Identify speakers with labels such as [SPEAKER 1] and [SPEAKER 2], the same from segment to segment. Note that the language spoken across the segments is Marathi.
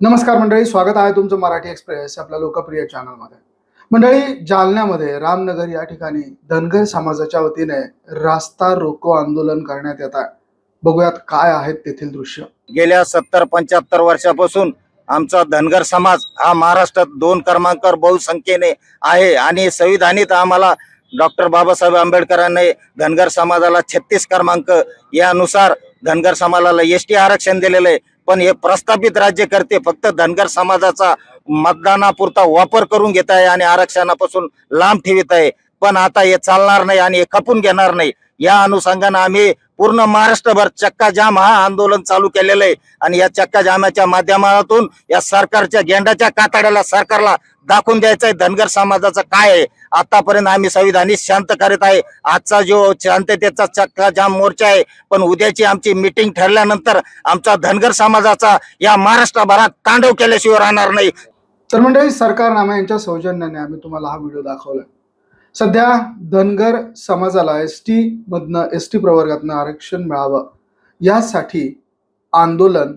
[SPEAKER 1] नमस्कार मंडळी स्वागत आहे तुमचं मराठी एक्सप्रेस आपल्या लोकप्रिय चॅनलमध्ये. मंडळी जालन्यामध्ये रामनगर या ठिकाणी धनगर समाजाच्या वतीने रास्ता रोको आंदोलन करण्यात येत आहे. बघूयात काय आहेत तेथील दृश्य.
[SPEAKER 2] गेल्या सत्तर पंच्याहत्तर वर्षापासून आमचा धनगर समाज हा महाराष्ट्रात दोन क्रमांकावर बहुसंख्येने आहे आणि संविधानित आम्हाला डॉक्टर बाबासाहेब आंबेडकरांनी धनगर समाजाला छत्तीस क्रमांक यानुसार धनगर समाजाला एस टी आरक्षण दिलेलं आहे. पण हे प्रस्थापित राज्यकर्ते फक्त धनगर समाजाचा मतदानापुरता वापर करून घेत आहे आणि आरक्षणापासून लांब ठेवित आहे. पण आता हे चालणार नाही आणि हे खपून घेणार नाही. या अनुषंगानं आम्ही पूर्ण महाराष्ट्रभर चक्का जाम हा आंदोलन चालू केलेलं आहे. आणि या चक्का जामाच्या माध्यमातून या सरकारच्या गेंडाच्या कातड्याला सरकारला दाखवून द्यायचं आहे धनगर समाजाचं काय आहे. आतापर्यंत आम्ही संविधानिक शांत करीत आहे. आजचा जो शांततेचा चक्का जाम मोर्चा आहे पण उद्याची आमची मिटिंग ठरल्यानंतर आमचा धनगर समाजाचा या महाराष्ट्रभरात तांडव केल्याशिवाय राहणार नाही.
[SPEAKER 1] तर मंडळी सरकारनामा यांच्या सौजन्याने आम्ही तुम्हाला हा व्हिडिओ दाखवला सध्या धनगर समाजाला एस टी मधनं एस टी प्रवर्गातनं आरक्षण मिळावं यासाठी आंदोलन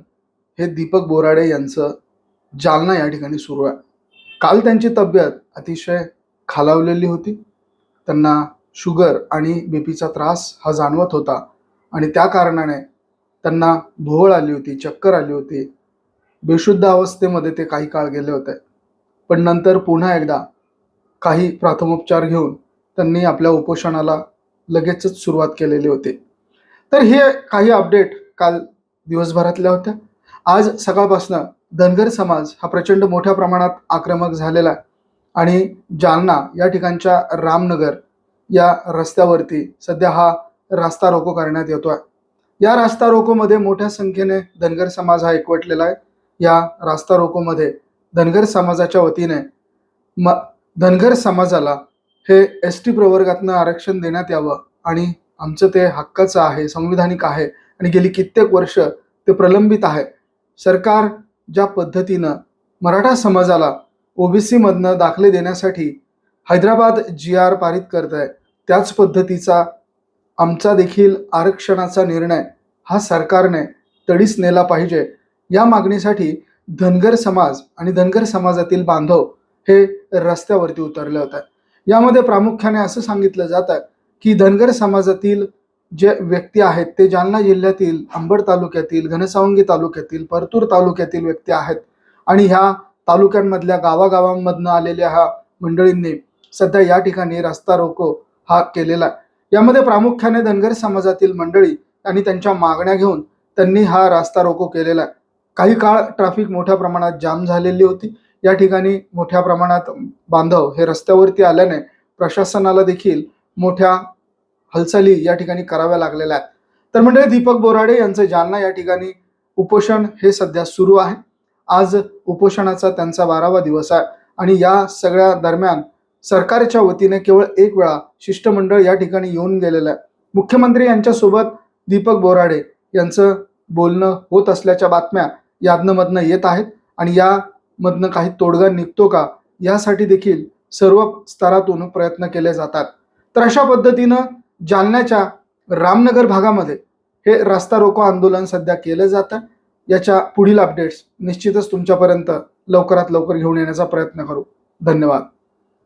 [SPEAKER 1] हे दीपक बोराडे यांचं जालना या ठिकाणी सुरू आहे. काल त्यांची तब्येत अतिशय खालावलेली होती. त्यांना शुगर आणि बीपीचा त्रास हा जाणवत होता आणि त्या कारणाने त्यांना भोवळ आली होती चक्कर आली होती. बेशुद्ध अवस्थेमध्ये ते काही काळ गेले होते. पण नंतर पुन्हा एकदा काही प्राथमोपचार घेऊन त्यांनी आपल्या उपोषणाला लगेचच सुरुवात केलेली होती. तर हे काही अपडेट काल दिवसभरातल्या होत्या. आज सकाळपासनं धनगर समाज हा प्रचंड मोठ्या प्रमाणात आक्रमक झालेला आहे आणि जालना या ठिकाणच्या रामनगर या रस्त्यावरती सध्या हा रास्ता रोको करण्यात आहे. या रास्ता रोकोमध्ये मोठ्या संख्येने धनगर समाज हा एकवटलेला आहे. या रास्ता रोकोमध्ये धनगर समाजाच्या वतीने म धनगर समाजाला हे एस टी प्रवर्गातनं आरक्षण देण्यात यावं आणि आमचं ते हक्काचं आहे संविधानिक आहे आणि गेली कित्येक वर्ष ते प्रलंबित आहे. सरकार ज्या पद्धतीनं मराठा समाजाला ओबीसीमधनं दाखले देण्यासाठी हैदराबाद जी आर पारित करत आहे त्याच पद्धतीचा आमचा देखील आरक्षणाचा निर्णय हा सरकारने तडीस नेला पाहिजे. या मागणीसाठी धनगर समाज आणि धनगर समाजातील बांधव हे रस्त्यावरती उतरले होते यामध्ये प्रामुख्याने असं सांगितलं जात आहे की धनगर समाजातील जे व्यक्ती आहेत ते जालना जिल्ह्यातील अंबड तालुक्यातील घनसावंगी तालुक्यातील परतूर तालुक्यातील व्यक्ती आहेत. आणि ह्या तालुक्यांमधल्या गावागावांमधनं आलेल्या ह्या मंडळींनी सध्या या ठिकाणी रस्ता रोको हा केलेला आहे. यामध्ये प्रामुख्याने धनगर समाजातील मंडळी आणि त्यांच्या मागण्या घेऊन त्यांनी हा रास्ता रोको केलेला आहे. काही काळ ट्रॅफिक मोठ्या प्रमाणात जाम झालेली होती. या ठिकाणी मोठ्या प्रमाणात बांधव हे रस्त्यावरती आल्याने प्रशासनाला देखील मोठ्या हालचाली या ठिकाणी कराव्या लागलेल्या आहेत. तर म्हणजे दीपक बोराडे यांचं जालना या ठिकाणी उपोषण हे सध्या सुरू आहे. आज उपोषणाचा त्यांचा बारावा दिवस आहे आणि या सगळ्या दरम्यान सरकारच्या वतीने केवळ एक वेळा शिष्टमंडळ या ठिकाणी येऊन गेलेलं आहे. मुख्यमंत्री यांच्यासोबत दीपक बोराडे यांचं बोलणं होत असल्याच्या बातम्या यादनमधनं येत आहेत आणि या मधनं काही तोडगा निघतो का यासाठी देखील सर्व स्तरातून प्रयत्न केले जातात. तर अशा पद्धतीनं जालन्याच्या रामनगर भागामध्ये हे रास्ता रोको आंदोलन सध्या केलं जातं. याच्या पुढील अपडेट्स निश्चितच तुमच्यापर्यंत लवकरात लवकर घेऊन येण्याचा प्रयत्न करू. धन्यवाद.